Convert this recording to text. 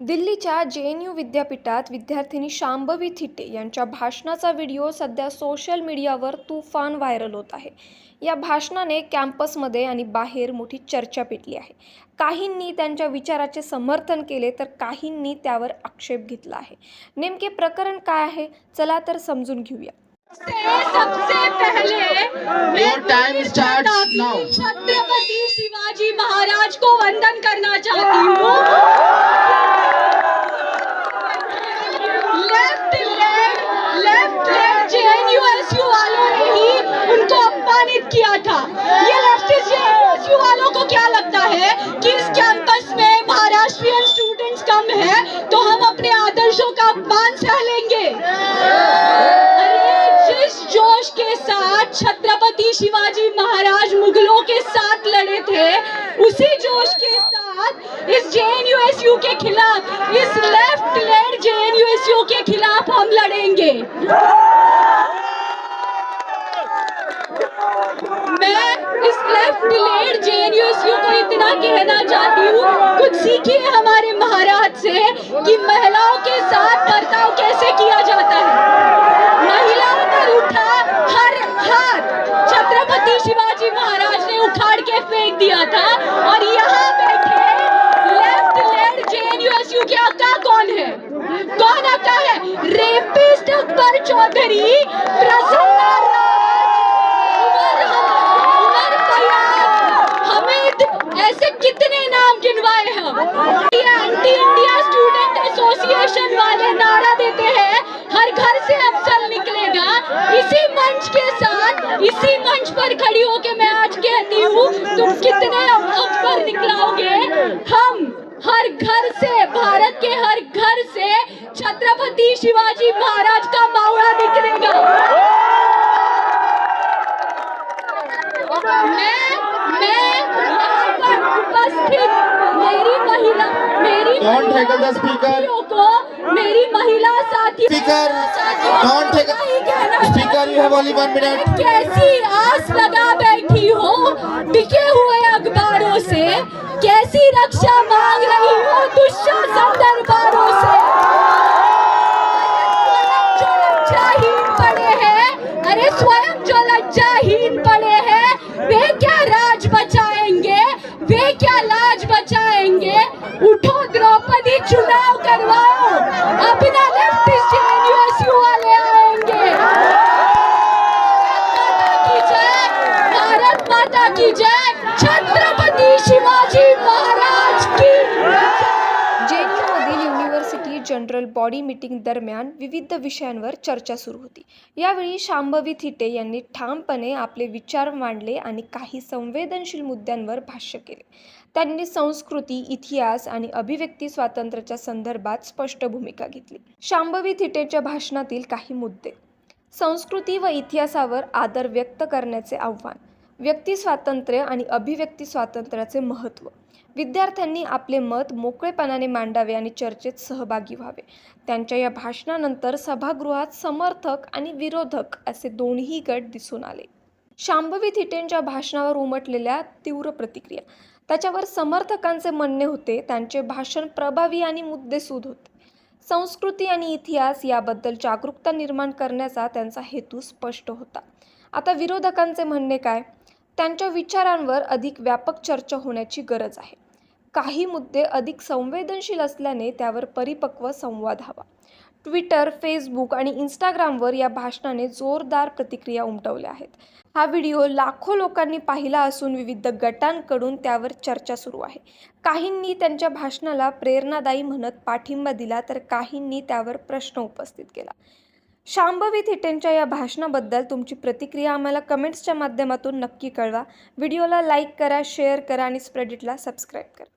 दिल्लीच्या जे N you विद्यापीठात विद्यार्थिनी शांभवी थिटे यांच्या भाषणाचा व्हिडिओ सध्या सोशल मीडियावर तुफान व्हायरल होत आहे. या भाषणाने कॅम्पसमध्ये आणि बाहेर मोठी चर्चा पेटली आहे. काहींनी त्यांच्या विचाराचे समर्थन केले तर काहींनी त्यावर आक्षेप घेतला आहे. नेमके प्रकरण काय आहे चला तर समजून घेऊया. शिवाजी महाराज को वंदन करना चाहती हूँ। आदर्शों का अपमान सह लेंगे अरे जिस जोश के साथ छत्रपति शिवाजी महाराज मुगलों के साथ लड़े थे, उसी जोश के साथ इस जेएनयूएसयू के खिलाफ, इस लेफ़्ट लेड जेएनयूएसयू के खिलाफ हम लड़ेंगे। मैं इस लेफ़्ट लेड जेएनयूएसयू को इतना कहना चाहती हूँ, कुछ सीखिए हमारे महाराज से कि महिलाओं के साथ बर्ताव कैसे किया जाता है महिलाओं पर उठा हर हाथ छत्रपति शिवाजी महाराज ने उखाड़ के फेंक दिया था और यहाँ बैठे लेफ़्ट लेड जेएनयूएसयू के अक्का कौन है? कौन अक्का है? रेपिस्ट अकबर चौधरी प्रसन्ना इसी मंच के साथ, इसी मंच पर खड़ी होके मैं आज कहती हूँ, तुम कितने पर निकलाओगे। हम हर घर से, भारत के हर घर से छत्रपति शिवाजी महाराज कौन ठेकेदार स्पीकर मेरी महिला साथी speaker Kaun speaker you have only one minute कैसी आस लगा बैठी हो? बिके हुए अखबारों से कैसी रक्षा मार बॉडी मीटिंग दरम्यान विविध विषयांवर चर्चा सुरू होती. यावेळी शांभवी थिटे यांनी ठामपणे आपले विचार मांडले आणि काही संवेदनशील मुद्द्यांवर भाष्य केले. त्यांनी संस्कृती इतिहास आणि अभिव्यक्ती स्वातंत्र्याच्या संदर्भात स्पष्ट भूमिका घेतली. शांभवी थिटेच्या भाषणातील काही मुद्दे. संस्कृती व इतिहासावर आदर व्यक्त करण्याचे आव्हान. व्यक्ती स्वातंत्र्य आणि अभिव्यक्ती स्वातंत्र्याचे महत्त्व. विद्यार्थ्यांनी आपले मत मोकळेपणाने मांडावे आणि चर्चेत सहभागी व्हावे. त्यांच्या या भाषणानंतर सभागृहात समर्थक आणि विरोधक असे दोन्ही गट दिसून आले. शांभवी थिटेंच्या भाषणावर उमटलेल्या तीव्र प्रतिक्रिया. त्याच्यावर समर्थकांचे म्हणणे होते त्यांचे भाषण प्रभावी आणि मुद्देसूद होते. संस्कृती आणि इतिहास याबद्दल जागरूकता निर्माण करण्याचा त्यांचा हेतू स्पष्ट होता. आता विरोधकांचे म्हणणे काय? त्यांच्या विचारांवर अधिक व्यापक चर्चा होण्याची गरज आहे. काही मुद्दे अधिक संवेदनशील असल्याने त्यावर परिपक्व संवाद हवा. ट्विटर फेसबुक आणि इंस्टाग्रामवर या भाषणाने जोरदार प्रतिक्रिया उमटवल्या आहेत. हा व्हिडिओ लाखो लोकांनी पाहिला असून विविध गटांकडून त्यावर चर्चा सुरू आहे. काहींनी त्यांच्या भाषणाला प्रेरणादायी म्हणत पाठिंबा दिला तर काहींनी त्यावर प्रश्न उपस्थित केला. शांभवी थिटेंच्या या भाषणाबद्दल तुमची प्रतिक्रिया आम्हाला कमेंट्सच्या माध्यमातून नक्की कळवा. व्हिडिओला लाईक करा शेअर करा आणि स्प्रेडिटला सबस्क्राईब करा.